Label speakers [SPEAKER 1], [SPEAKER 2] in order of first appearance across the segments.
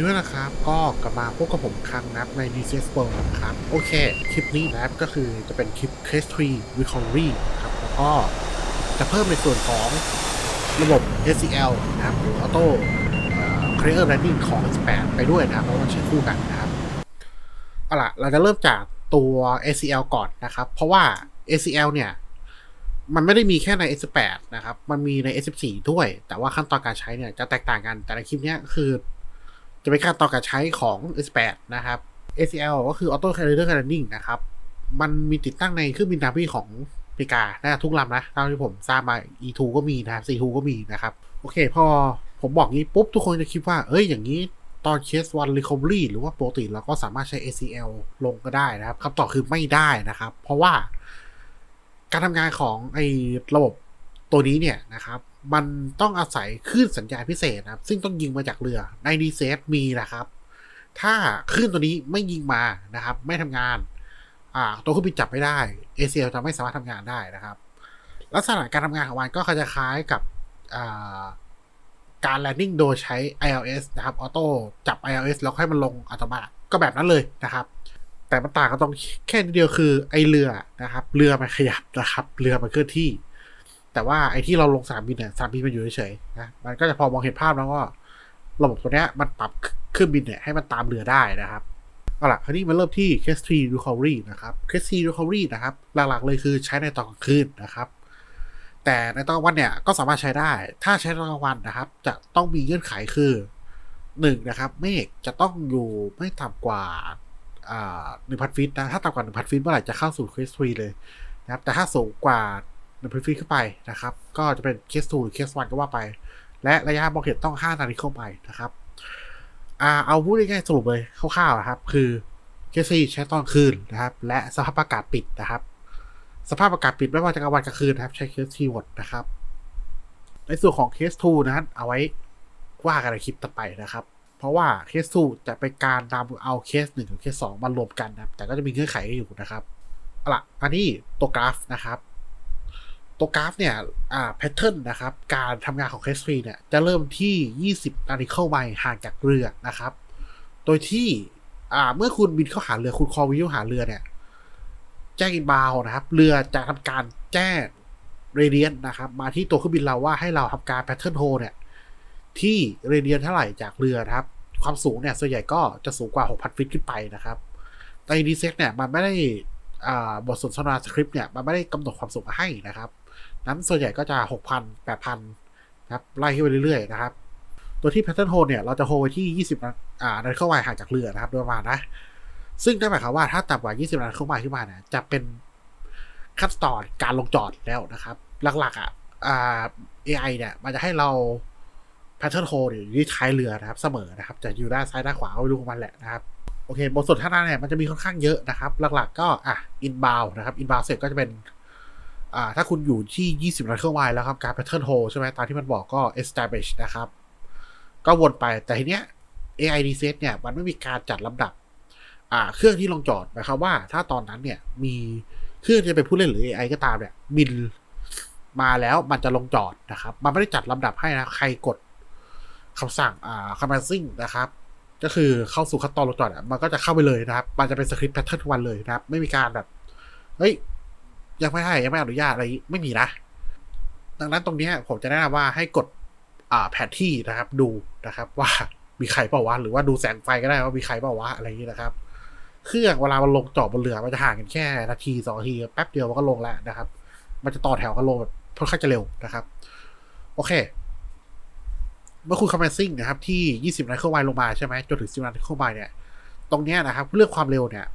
[SPEAKER 1] สวัสดีด้นะครับ ก็กลับมาพบกับผมครั้งนับใน DCS World นะครับ โอเค คลิปนี้นะครับก็คือจะเป็นคลิป Case Tree Recovery ครับ แล้วก็จะเพิ่มในส่วนของระบบ SCL นะครับ หรือ Auto Clear Landing ของ S8 ไปด้วยนะครับ เพราะว่าใช้คู่กันนะครับ เอาล่ะ เราจะเริ่มจากตัว ACL ก่อนนะครับ เพราะว่า ACL เนี่ยมันไม่ได้มีแค่ใน S8 นะครับ มันมีใน S14 ด้วย แต่ว่าขั้นตอนการใช้เนี่ยจะแตกต่างกัน แต่ในคลิปนี้คือ จะเป็นขั้นตอการใช้ของ S8 นะครับ ACL ก็คือ Auto Carrier Landing นะครับ มันมีติดตั้งในเครื่องบินนาวีของอเมริกาน่าจะทุกลำนะตามที่ผมทราบมา E2 ก็มีนะครับ C2 ก็มีนะครับ โอเค พอผมบอกงี้ปุ๊บทุกคนจะคิดว่า เอ้ยอย่างนี้ตอน Case 1 Recovery หรือว่าปกติเราก็สามารถใช้ ACL ลงก็ได้นะครับคำตอบคือไม่ได้นะครับ เพราะว่าการทำงานของไอ้ระบบตัวนี้เนี่ยนะครับ มันต้องอาศัยคลื่นสัญญาณพิเศษนะครับ ซึ่งต้องยิงมาจากเรือในดีเซมีนะครับ ถ้าคลื่นตัวนี้ไม่ยิงมานะครับ ไม่ทำงาน อ่า ตัวเครื่องบินจับไม่ได้ ACL จะไม่สามารถทำงานได้นะครับ ลักษณะการทำงานของมันก็จะคล้ายกับอ่าการ landing โดยใช้ ILS นะครับออโต้จับ ILS แล้วให้มันลงอัตโนมัติก็แบบนั้นเลยนะครับ แต่มันต่างกันตรงแค่นิดเดียวคือไอเรือนะครับ เรือมันขยับนะครับ เรือมันเคลื่อนที่ แต่ว่าไอที่เราลงสนามบินเนี่ยสนามบินมันอยู่เฉยๆนะมันก็จะพอมองเห็นภาพแล้วว่าระบบตัวเนี้ยมันปรับเครื่องบินเนี่ยให้มันตามเรือได้นะครับเอาล่ะคราวนี้มาเริ่มที่ Case 3 Recovery นะครับ Case 3 Recovery นะครับ หลักๆเลยคือใช้ในตอนกลางคืนนะครับ แต่ในตอนกลางวันเนี่ยก็สามารถใช้ได้ ถ้าใช้ตอนกลางวันนะครับ จะต้องมีเงื่อนไขคือหนึ่งนะครับเมฆจะต้องอยู่ไม่ต่ำกว่าอ่าหนึ่งพันฟิตนะ ถ้าต่ำกว่าหนึ่งพันฟิตเมื่อไหร่จะเข้าสู่เคสทรีเลยนะครับ แต่ถ้าสูงกว่า หนึ่งพันฟิตขึ้นไปนะครับ ก็จะเป็นเคสทูหรือเคสวันก็ว่าไป และระยะมองเห็นต้องห้านาฬิกาไปนะครับอ่าเอาพูดง่ายๆสรุปเลยคร่าวๆนะครับ คือเคสซีใช้ตอนคืนนะครับ และสภาพอากาศปิดนะครับ สภาพอากาศปิดไม่ว่าจะกลางวันกลางคืนนะครับ ใช้เคสทีหมดนะครับ ในส่วนของเคสทูนะครับเอาไว้ว่ากันในคลิปต่อไปนะครับเพราะว่าเคสทูจะเป็นการนำเอาเคสหนึ่งกับเคสสองมารวมกันนะครับ แต่ก็จะมีเงื่อนไขอยู่นะครับเอาล่ะอันนี้ตัวกราฟนะครับ ตัวกราฟเนี่ย อ่า แพทเทิร์นนะครับ การทำงานของเคสทรีเนี่ย จะเริ่มที่ 20 นาฬิกาไมล์ห่างจากเรือนะครับ โดยที่ อ่า เมื่อคุณบินเข้าหาเรือ คุณคอวิวหาเรือเนี่ย แจ้งอินบาวนะครับ เรือจะทำการแจ้งเรเดียนนะครับ มาที่ตัวเครื่องบินเราว่าให้เราทำการแพทเทิร์นโฮเนี่ย ที่เรเดียนเท่าไหร่จากเรือนะครับ ความสูงเนี่ย ส่วนใหญ่ก็จะสูงกว่า 6,000 ฟิตขึ้นไปนะครับ แต่ดีเซ็กเนี่ย มันไม่ได้อ่าบทสนทนาสคริปต์เนี่ย มันไม่ได้กำหนดความสูงมาให้นะครับ นั้นส่วนใหญ่ก็จะ 6,000 8,000นะครับไล่ขึ้นไปเรื่อยๆนะครับ ตัวที่ pattern hold เนี่ยเราจะโฮไว้ที่ 20อ่านาฬิกาไมล์ห่างจากเรือนะครับโดยประมาณนะ ซึ่งนั่นหมายความว่าถ้าต่ำกว่า 20นาฬิกาไมล์ขึ้นมาเนี่ยจะเป็นขั้นตอนการลงจอดแล้วนะครับ หลักๆอะอ่า AI เนี่ยมันจะให้เรา pattern hold อยู่ที่ท้ายเรือนะครับเสมอนะครับจะอยู่ด้านซ้ายด้านขวาไม่รู้ของมันแหละนะครับโอเคบทสนทนาเนี่ยมันจะมีค่อนข้างเยอะนะครับ หลักๆ ก็อะ inbound นะครับ inbound เสร็จก็จะเป็น อ่าถ้าคุณอยู่ที่ 20นาฬิกาไมล์แล้วครับ การ pattern hold ใช่ไหมตามที่มันบอกก็ establish นะครับ ก็วนไปแต่ทีเนี้ย AI reset เนี่ย มันไม่มีการจัดลำดับ อ่า เครื่องที่ลงจอดหมายความว่า ถ้าตอนนั้นเนี่ย มีเครื่องจะเป็นผู้เล่นหรือ AI ก็ตามเนี่ยบินมาแล้วมันจะลงจอดนะครับ มันไม่ได้จัดลำดับให้นะ ใครกดคำสั่งอ่า commencing นะครับ ก็คือเข้าสู่ขั้นตอนลงจอดอะมันก็จะเข้าไปเลยนะครับ มันจะเป็นสคริปต์แพทเทิร์นทุกวันเลยนะครับ ไม่มีการแบบ เฮ้ย ยังไม่ให้ยังไม่อนุญาตอะไรไม่มีนะ ดังนั้นตรงนี้ผมจะแนะนำว่าให้กดอ่าแผนที่นะครับ ดูนะครับ ว่ามีใครเปล่าวะหรือว่าดูแสงไฟก็ได้ว่ามีใครเปล่าวะอะไรอย่างนี้นะครับเครื่องเวลามันลงจอดบนเรือมันจะห่างกันแค่นาทีสองนาทีแป๊บเดียวมันก็ลงแล้วนะครับ มันจะต่อแถวกันลงแบบค่อนข้างจะเร็วนะครับ โอเค เมื่อคุณคอมเมนซิ่งนะครับ ที่ 20นาฬิกาไมล์ลงมาใช่ไหมจนถึง 10นาฬิกาไมล์เนี่ย ตรงเนี้ยนะครับ เรื่องความเร็วเนี่ย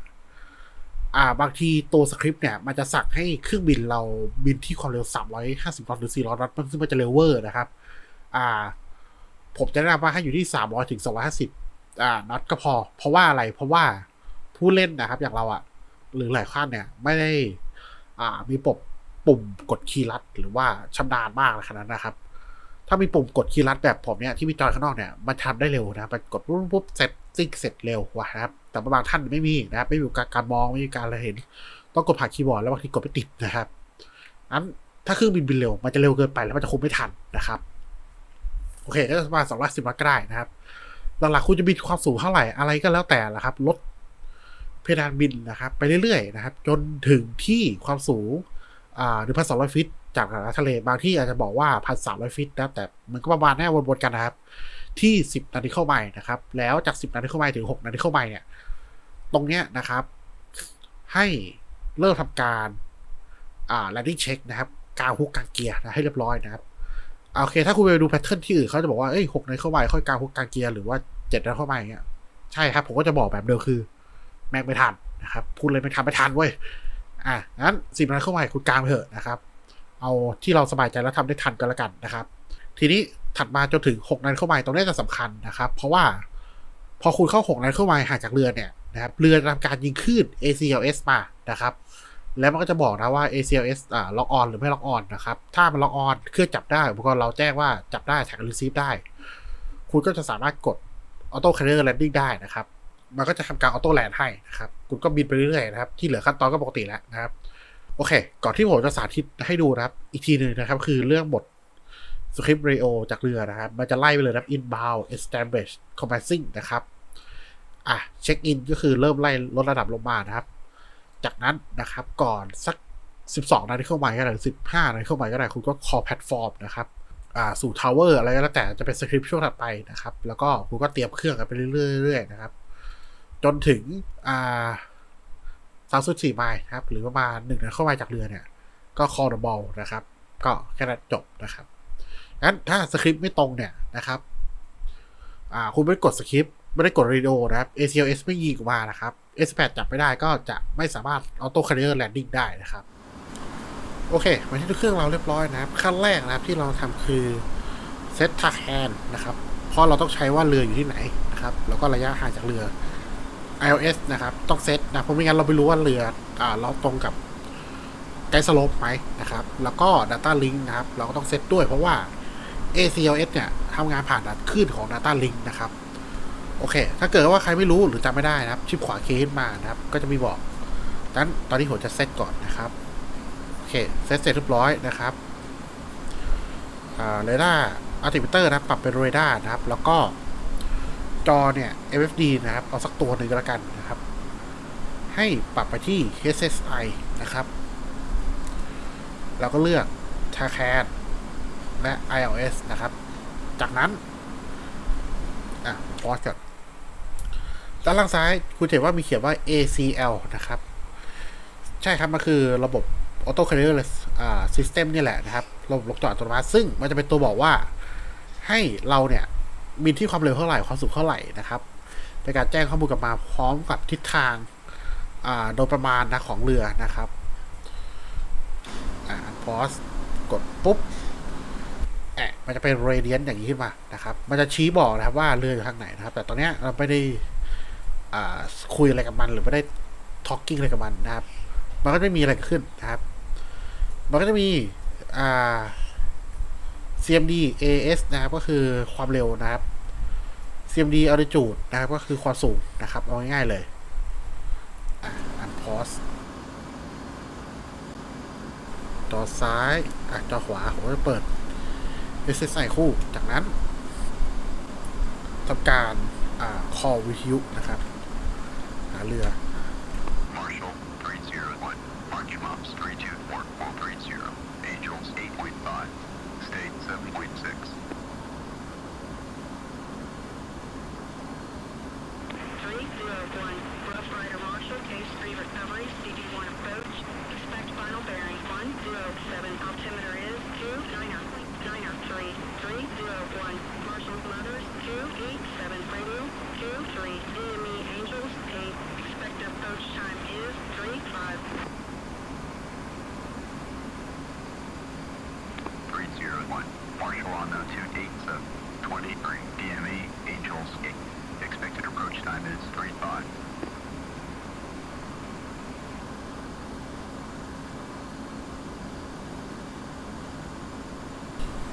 [SPEAKER 1] อ่า บางทีตัวสคริปต์เนี่ย มันจะสั่งให้เครื่องบินเราบินที่ความเร็ว 350น็อตหรือ 400นอตซึ่งมันจะเร็วเวอร์นะครับ อ่า ผมจะแนะนำว่าให้อยู่ที่ 300ถึง250อ่านอตก็พอ เพราะว่าอะไร เพราะว่าผู้เล่นนะครับ อย่างเราอะหรือหลายท่านเนี่ย ไม่ได้ อ่า มีปุ่มปุ่มกดคีย์ลัด หรือว่าชำนาญมากขนาดนั้นนะครับ ถ้ามีปุ่มกดคีย์ลัดแบบผมเนี่ยที่มีจอยข้างนอกเนี่ย มันทำได้เร็วนะ มันกดปุ๊บปุ๊บเสร็จซิ่งเสร็จเร็วว่ะนะครับ แต่บางท่านไม่มีนะครับไม่มีการการมองไม่มีการอะไรเห็น ต้องกดผ่านคีย์บอร์ดแล้วบางทีกดไม่ติดนะครับนั้นถ้าเครื่องบินบินเร็วมันจะเร็วเกินไปแล้วมันจะคุมไม่ทันนะครับ โอเคก็ประมาณสองร้อยสิบวัตต์ก็ได้นะครับหลักๆคุณจะบินความสูงเท่าไหร่อะไรก็แล้วแต่ละครับลดเพดานบินนะครับ ไปเรื่อยๆนะครับ จนถึงที่ความสูงอ่าหนึ่งพันสองร้อยฟิตจากระดับทะเลบางที่อาจจะบอกว่าพันสามร้อยฟิตนะแต่มันก็ประมาณแน่วนๆกันนะครับ ที่สิบนาทีเข้าไมล์นะครับ แล้วจากสิบนาทีเข้าไมล์ถึงหกนาทีเข้าไมล์เนี่ย ตรงเนี้ยนะครับ ให้เริ่มทำการอ่า landing check นะครับกาวฮุกกางเกียร์นะให้เรียบร้อยนะครับโอเค ถ้าคุณไปดูแพทเทิร์นที่อื่นเขาจะบอกว่า เอ้ยหกนาทีเข้าไมล์ค่อยกาวฮุกกางเกียร์หรือว่าเจ็ดนาทีเข้าไมล์อย่างเงี้ยใช่ครับ ผมก็จะบอกแบบเดิมคือ แม่งไม่ทันนะครับพูดเลยไม่ทันไม่ทันเว้ยอะงั้นสิบนาทีเข้าไมล์คุณกางไปเถอะนะครับ เอาที่เราสบายใจแล้วทำได้ทันก็แล้วกันนะครับ ทีนี้ถัดมาจนถึงหกนาทีเข้าไมล์ตรงนี้จะสำคัญนะครับ เพราะว่าพอคุณเข้าหกนาทีเข้าไมล์ห่างจากเรือเนี่ย นะครับเรือทำการยิงคลื่น ACLS มานะครับ แล้วมันก็จะบอกนะว่า ACLS อ่าล็อกออนหรือไม่ล็อกออนนะครับ ถ้ามันล็อกออนเครื่องจับได้อุปกรณ์เราแจ้งว่าจับได้แท็กรีซีฟได้ คุณก็จะสามารถกดออโต้แคเ r อร์แลนดิ้งได้นะครับ มันก็จะทำการออโต้แลนด์ให้นะครับ คุณก็บินไปเรื่อยๆนะครับ ที่เหลือขั้นตอนก็ปกติแล้วนะครับ โอเค ก่อนที่ผมจะสาธิตให้ดูนะครับ อีกทีหนึ่งนะครับ คือเรื่องบทสคริปต์เรโอจากเรือนะครับ มันจะไล่ไปเลยนะครับ inbound establish commencing นะครับ อะเช็คอินก็คือเริ่มไล่ลดระดับลงมานะครับ จากนั้นนะครับก่อนสัก 12 นาทีเข้ามาก็ได้หรือ15 นาทีเข้ามาก็ได้คุณก็ call platform นะครับอ่าสู่ tower อร์อะไรก็แล้วแต่จะเป็นสคริปต์ช่วงถัดไปนะครับ แล้วก็คุณก็เตรียมเครื่องกันไปเรื่อยๆนะครับ จนถึงอ่าสามสุดสี่ไมล์นะครับ หรือประมาณหนึ่งนาทีเข้ามาจากเรือเนี่ย ก็ call the ball นะครับ ก็แค่นั้นจบนะครับงั้นถ้าสคริปต์ไม่ตรงเนี่ยนะครับอ่าคุณไม่กดสคริปต์ ไม่ได้กดรดิโอนะครับ ACLS ไม่ยิงออกมานะครับ S8 จับไม่ได้ก็จะไม่สามารถออโต้คาร์เ r อร์แลนดิ้งได้นะครับ โอเค มาที่เครื่องเราเรียบร้อยนะครับ ขั้นแรกนะครับที่เราทำคือเซตทักแฮนนะครับเพราะเราต้องใช้ว่าเรืออยู่ที่ไหนนะครับ แล้วก็ระยะห่างจากเรือ iOS นะครับ ต้องเซตนะเพราะไม่งั้นเราไม่รู้ว่าเรืออ่าเราตรงกับไกด์สโลปไหมนะครับ แล้วก็ Data Link นะครับ เราก็ต้องเซตด้วยเพราะว่า ACLS เนี่ยทำงานผ่านคลื่นของ Data Link นะครับ โอเค ถ้าเกิดว่าใครไม่รู้หรือจำไม่ได้นะครับ ชิปขวาเคขึ้นมานะครับ ก็จะมีบอกดังนั้นตอนนี้ผมจะเซตก่อนนะครับ โอเค เซตเสร็จเรียบร้อยนะครับเรดาร์อัลติมิเตอร์นะปรับเป็นเรดาร์นะครับ แล้วก็จอเนี่ย FFD นะครับ เอาสักตัวหนึ่งก็แล้วกันนะครับ ให้ปรับไปที่ SSI นะครับแล้วก็เลือก t a c a n และ iOS นะครับ จากนั้น อะพอสก่อน ด้านล่างซ้ายคุณเห็นว่ามีเขียนว่า ACL นะครับ ใช่ครับ มันคือระบบ Auto Carrier อ่า System นี่แหละนะครับ ระบบลกจอดอัตโนมัติซึ่งมันจะเป็นตัวบอกว่าให้เราเนี่ยบินที่ความเร็วเท่าไหร่ความสูงเท่าไหร่นะครับในการแจ้งข้อมูลกลับมาพร้อมกับทิศทางอ่าโดยประมาณนะของเรือนะครับอ่าพอสกดปุ๊บแอะมันจะเป็นเรเดียนอย่างนี้ขึ้นมานะครับ มันจะชี้บอกนะครับว่าเรืออยู่ทางไหนนะครับ แต่ตอนนี้เราไม่ได้ คุยอะไรกับมันหรือไม่ได้ทอ l กิ้งอะไรกับมันนะครับ มันก็ไม่มีอะไรขึ้นนะครับ มันก็จะมีอ่า CMD AS นะครับ ก็คือความเร็วนะครับ CMD altitude นะครับ ก็คือความสูงนะครับ เอาง่ายๆเลยอะอันพอสจอซ้ายอะจอขวาผมจะเปิด SSI คู่ จากนั้นทำการอ่า call วิทยุนะครับ ห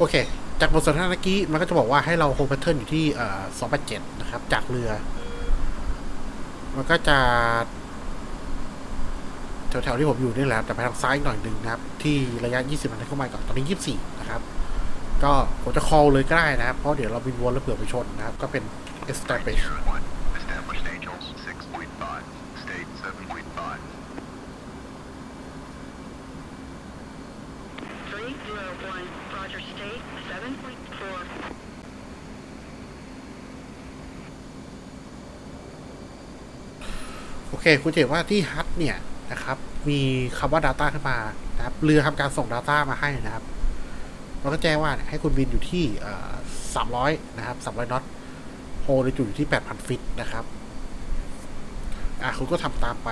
[SPEAKER 1] โอเค จากบทสนทนาเมื่อกี้มันก็จะบอกว่าให้เราโฮมแพทเทิร์นอยู่ที่เอ่อ287นะครับ จากเรือ มันก็จะแถวๆที่ผมอยู่นี่แหละ แต่ไปทางซ้ายหน่อยหนึ่งนะครับ ที่ระยะ 20นาทีเข้ามาก่อน ตอนนี้ 24 นะครับ ก็ผมจะ call เลยก็ได้นะครับ เพราะเดี๋ยวเราบินวนแล้วเผื่อไปชนนะครับ ก็เป็น establish
[SPEAKER 2] 01,
[SPEAKER 3] Roger State 7.4.
[SPEAKER 1] โอเค คุณจะเห็นว่าที่ฮัทเนี่ยนะครับ มีคำว่า Data ขึ้นมานะครับ เรือทำการส่ง Data มาให้นะครับ แล้วก็แจ้งว่าเนี่ยให้คุณบินอยู่ที่สามร้อยนะครับสามร้อยน็อต โฮในจุดอยู่ที่แปดพันฟิตนะครับ อะ คุณก็ทำตามไป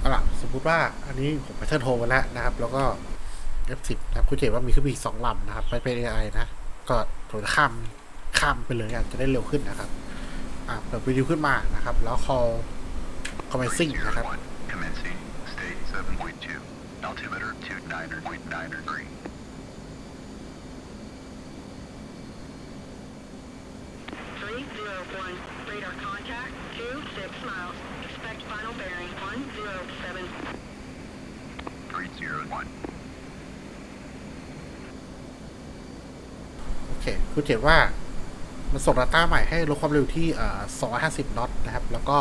[SPEAKER 1] เอาล่ะ สมมุติว่าอันนี้ผมไปเทิร์นโฮมาแล้วนะครับ แล้วก็ F10 นะครับคุณจะเห็นว่ามีขึ้นมาอีกสองลำนะครับไปเป็น AI นะ ก็ผมจะข้ามข้ามไปเลยกันจะได้เร็วขึ้นนะครับ อะเปิดวิดีโอขึ้นมานะครับ แล้ว call commencing นะครับ
[SPEAKER 2] 301. Commencing. State 7.2. Altimeter 29.93.
[SPEAKER 3] 301, radar contact 26 miles. Expect final bearing 107.
[SPEAKER 2] 301.
[SPEAKER 1] โอเคคุณเห็นว่า มันส่ง Data ใหม่ให้ลดความเร็วที่เอ่อ250น็อตนะครับ แล้วก็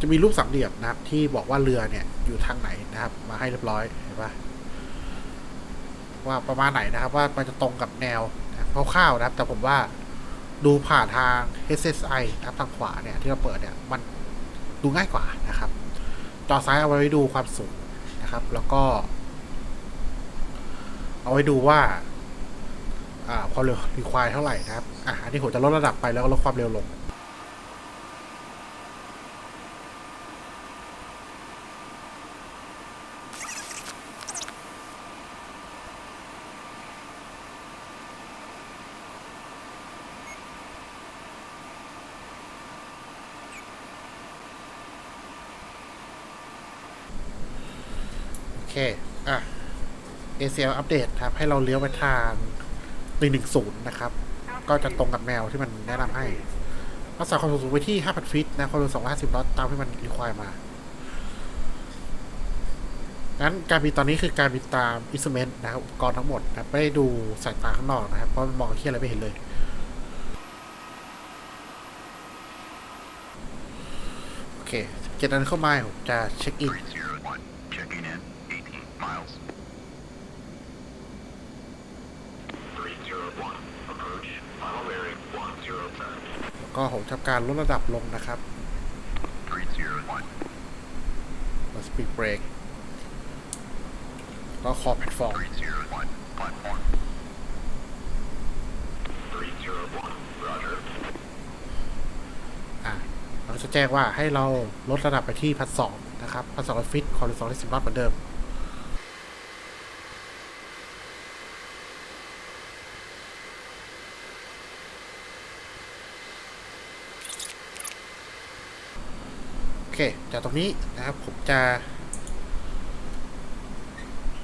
[SPEAKER 1] จะมีรูปสามเหลี่ยมนะครับ ที่บอกว่าเรือเนี่ย อยู่ทางไหนนะครับ มาให้เรียบร้อยเห็นปะว่าประมาณไหนนะครับ ว่ามันจะตรงกับแนวนะครับคร่าวๆนะครับ แต่ผมว่าดูผ่านทาง SSI นะครับทางขวาเนี่ย ที่เราเปิดเนี่ย มัน ดูง่ายกว่านะครับ จอซ้ายเอาไว้ดูความสูงนะครับ แล้วก็ เอาไว้ดูว่าความเร็วรีควายเท่าไหร่นะครับ อะอันนี้ผมจะลดระดับไปแล้วก็ลดความเร็วลง โอ เค อะ ACL อัปเดตครับ ให้เราเลี้ยวไปทาง 110 นะครับ ก็จะตรงกับแนวที่มันแนะนำให้ รักษาความสูงไว้ที่ 5,000 ฟิต นะ ความเร็ว250 นอตตามที่มันรีควายมางั้นการบินตอนนี้คือการบินตามอิสเมนต์นะครับ อุปกรณ์ทั้งหมดนะไม่ได้ดูสายตาข้างนอกนะครับ เพราะมันมองที่อะไรไม่เห็นเลยโอเคเจ็ดนั้นเข้ามาผมจะเช็คอิน
[SPEAKER 2] 301. Checking in. 18 miles. 301. Approach. Final bearing 1010.
[SPEAKER 1] แล้ว ก็ผมทำการลดระดับลงนะครับ
[SPEAKER 2] 301.
[SPEAKER 1] สปีดเบรกก็คอแพลตฟอร์มเราจะแจ้งว่าให้เราลดระดับไปที่พันสองนะครับพันสองฟิตคอร์ดสองที่สิบน็อตเหมือนเดิม เคจากตรงนี้นะครับผมจะ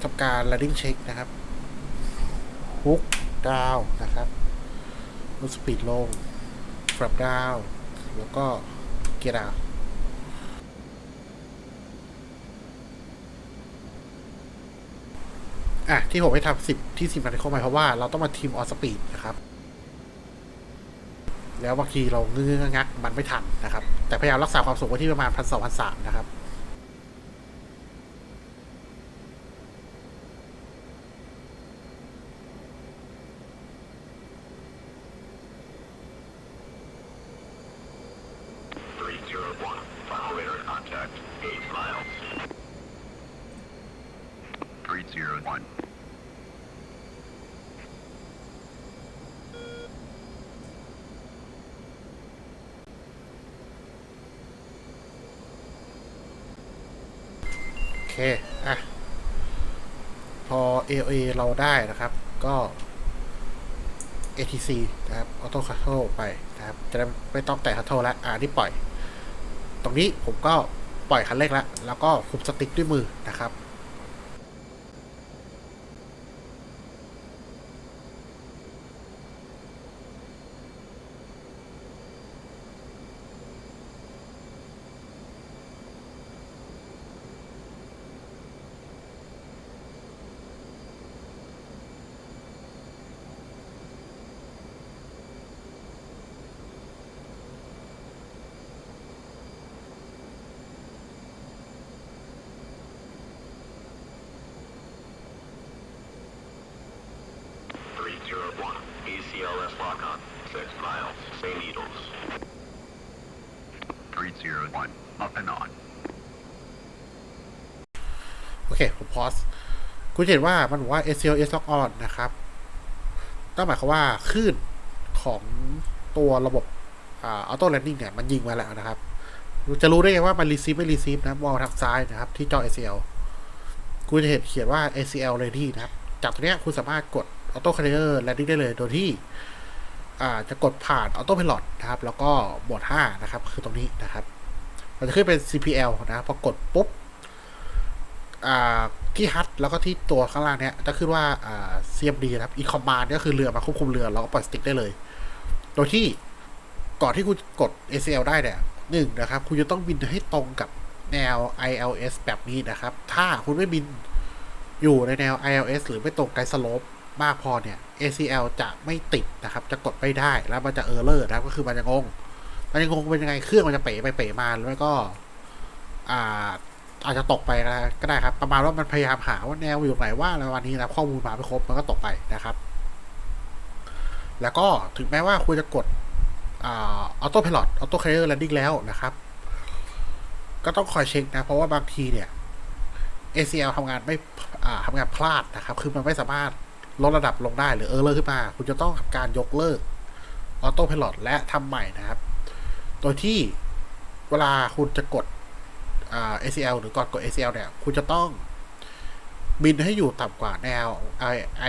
[SPEAKER 1] ทำการ landing check นะครับฮุกดาวนะครับลดสปีดลงปรับดาวแล้วก็เกียร์ดาวอะ ที่ผมไม่ทำสิบที่สิบนาทีเข้ามาเพราะว่าเราต้องมาทีมออสปีดนะครับ แล้วบางทีเราเงื้องักมันไม่ทันนะครับ แต่พยายามรักษาความสูงไว้ที่ประมาณพันสองพันสามนะครับ
[SPEAKER 2] 301. Final radar contact. 8 miles. 301.
[SPEAKER 1] โอ เคอะพอ AOA เราได้นะครับ ก็ ATC นะครับ Auto Control ไปนะครับ จะได้ไม่ต้องแตะ Control แล้วอ่านี่ปล่อย ตรงนี้ผมก็ปล่อยคันเร่งแล้ว แล้วก็คุมสติ๊กด้วยมือนะครับ
[SPEAKER 4] Six miles. Say needles.
[SPEAKER 2] 301, up and on.
[SPEAKER 1] โอเค ผมพอสคุณเห็นว่ามันบอกว่า SCLS lock on นะครับก็หมายความว่าคลื่นของตัวระบบอ่า auto landing เนี่ย มันยิงมาแล้วนะครับ จะรู้ได้ไงว่ามัน receive ไม่ receive นะมองทางซ้ายนะครับ ที่จอ ACL คุณจะเห็นเขียนว่า ACL ready นะครับ จากตรงเนี้ยคุณสามารถกด auto carrier landing ได้เลย โดยที่ จะกดผ่าน auto pilot นะครับ แล้วก็โหมด 5 นะครับ คือตรงนี้นะครับ มันจะขึ้นเป็น CPL นะพอกดปุ๊บที่ฮัทแล้วก็ที่ตัวข้างล่างเนี้ยจะขึ้นว่าอ่า CMD นะครับ e command ก็คือเรือมาควบคุมเรือ แล้วก็ปล่อยสติ๊กได้เลย โดยที่ก่อนที่คุณกด ACL ได้เนี่ยหนึ่งนะครับ คุณจะต้องบินให้ตรงกับแนว ILS แบบนี้นะครับ ถ้าคุณไม่บินอยู่ในแนว ILS หรือไม่ตรงไกด์สโลป มากพอเนี่ย ACL จะไม่ติดนะครับ จะกดไม่ได้แล้วมันจะเออร์เลอร์นะครับ ก็คือมันจะงง มันจะงงเป็นยังไงเครื่องมันจะเป๋ไปเป๋มาแล้วก็อ่าอาจจะตกไปก็ได้ครับ ประมาณว่ามันพยายามหาว่าแนวอยู่ไหนว่าอะไรวันนี้นะข้อมูลมาไม่ครบมันก็ตกไปนะครับ แล้วก็ถึงแม้ว่าคุณจะกดอ่าออโต้พ l o t ออโต้ a ค r ร์แลนดิ้งแล้วนะครับ ก็ต้องคอยเช็คนะ เพราะว่าบางทีเนี่ย ACL ทำงานไม่ทำงานพลาดนะครับ คือมันไม่สามารถ ลดระดับลงได้หรือเออร์เลอร์ขึ้นมา คุณจะต้องทำการยกเลิกออโต้พ l o t และทำใหม่นะครับ โดยที่เวลาคุณจะกดอ่า ACL หรือก่อนกด ACL เนี่ย คุณจะต้องบินให้อยู่ต่ำกว่าแนว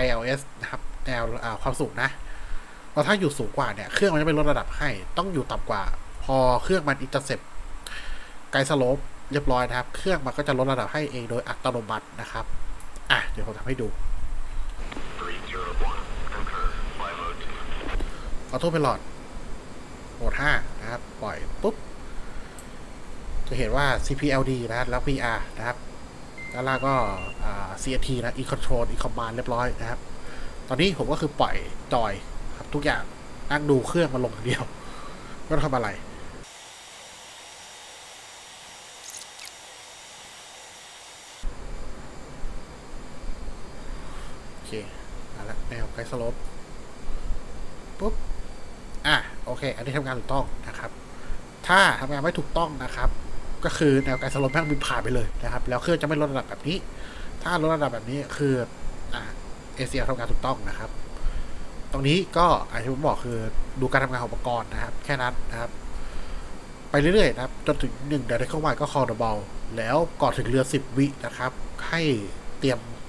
[SPEAKER 1] ILS นะครับ แนวความสูงนะเพราะถ้าอยู่สูงกว่าเนี่ย เครื่องมันจะไม่ลดระดับให้ ต้องอยู่ต่ำกว่า พอเครื่องมันอินเตอร์เซปไกด์สโลปเรียบร้อยนะครับ เครื่องมันก็จะลดระดับให้เองโดยอัตโนมัตินะครับ อะ เดี๋ยวผมทำให้ดู
[SPEAKER 4] 301. Concur. Fly mode 2.
[SPEAKER 1] ออโต้ i l o t โหมด5นะครับ ปล่อย ปุ๊บ จะเห็นว่า CPLD นะครับแล้ว PR นะครับด้านล่างก็ CRT นะ e-control e-command เรียบร้อยนะครับ ตอนนี้ผมก็คือปล่อยจอยครับทุกอย่างนั่งดูเครื่องมันลงอย่างเดียวไม่ต้องทำอะไร โอเค แนวไกด์สลปปุ๊บ อะ โอเค อันนี้ทำงานถูกต้องนะครับ ถ้าทำงานไม่ถูกต้องนะครับ ก็คือแนวไกด์สลปแม่งบินผ่านไปเลยนะครับ แล้วเครื่องจะไม่ลดระดับแบบนี้ ถ้าลดระดับแบบนี้คืออ่าเอเชียทำงานถูกต้องนะครับ ตรงนี้ก็อันที่ผมบอกคือดูการทำงานของอุปกรณ์นะครับ แค่นั้นนะครับ ไปเรื่อยๆนะครับ จนถึงหนึ่งเดือนเข้ามาก็คอร์ดเบลแล้วก่อนถึงเรือสิบวินะครับ ให้เตรียม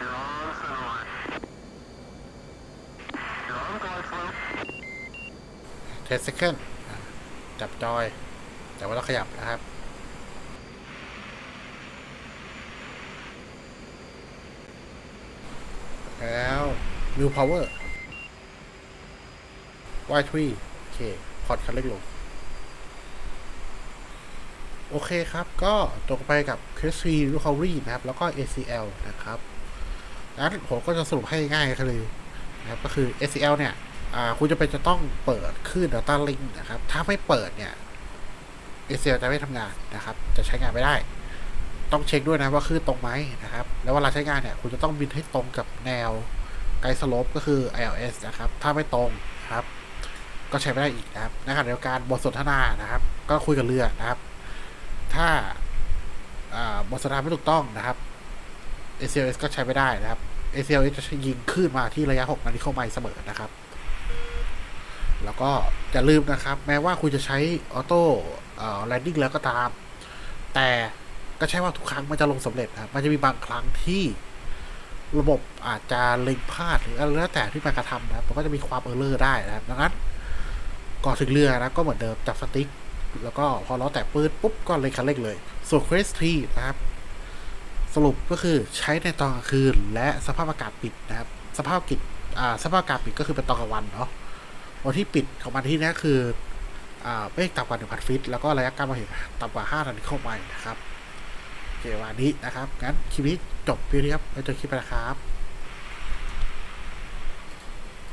[SPEAKER 4] You're on center line. You're on glide slope.
[SPEAKER 1] 10 second อะจับจอย แต่ว่าเราขยับนะครับแล้ว new power y3 โอเค พอร์ตคันเล็กลง โอเคครับ ก็จบไปกับ c r e s t Recovery นะครับ แล้วก็ ACL นะครับ งั้นผมก็จะสรุปให้ง่ายเลยนะครับก็คือ ACL เนี่ยคุณจะเป็นจะต้องเปิดคลื่น Data Link นะครับ ถ้าไม่เปิดเนี่ย ACL จะไม่ทำงานนะครับ จะใช้งานไม่ได้ ต้องเช็คด้วยนะว่าคลื่นตรงไหมนะครับ แล้วเวลาใช้งานเนี่ย คุณจะต้องบินให้ตรงกับแนวไกด์สโลปก็คือ ILS นะครับ ถ้าไม่ตรงครับ ก็ใช้ไม่ได้อีกนะครับในขณะเดียวกันบทสนทนานะครับ ก็คุยกับเรือนะครับ ถ้าบทสนทนาไม่ถูกต้องนะครับ ACLS ก็ใช้ไม่ได้นะครับ ACLS จะยิงคลื่นมาที่ระยะ 6 นาฬิกาไมล์เสมอนะครับ แล้วก็อย่าลืมนะครับ แม้ว่าคุณจะใช้ออโต้แลนดิ้งแล้วก็ตาม แต่ก็ใช่ว่าทุกครั้งมันจะลงสำเร็จนะครับมันจะมีบางครั้งที่ระบบอาจจะเล็งพลาดหรืออะไรแล้วแต่ที่มันกระทำนะมันก็จะมีความเออร์เลอร์ได้นะครับดังนั้นก่อนถึงเรือนะก็เหมือนเดิมจับสติ๊ก แล้วก็พอล้อแตะปืนปุ๊บก็เล็งคันเร่งเลย ส่วน Quest 3นะครับ รุปก็คือใช้ในตอนกลางคืน และสภาพอากาศปิดนะครับ สภาพกิจอ่าสภาพอากาศปิดก็คือเป็นตอนกลางวันเนาะวันที่ปิดของมันที่นี้คืออ่าไม่ต่ำกว่า1,000ฟิต แล้วก็ระยะการมองเห็นต่ำกว่า5นาทีเข้าไปนะครับโอเควันนี้นะครับงั้นคลิปนี้จบเพียงเท่านี้ครับไว้เจอคลิปน้าครับ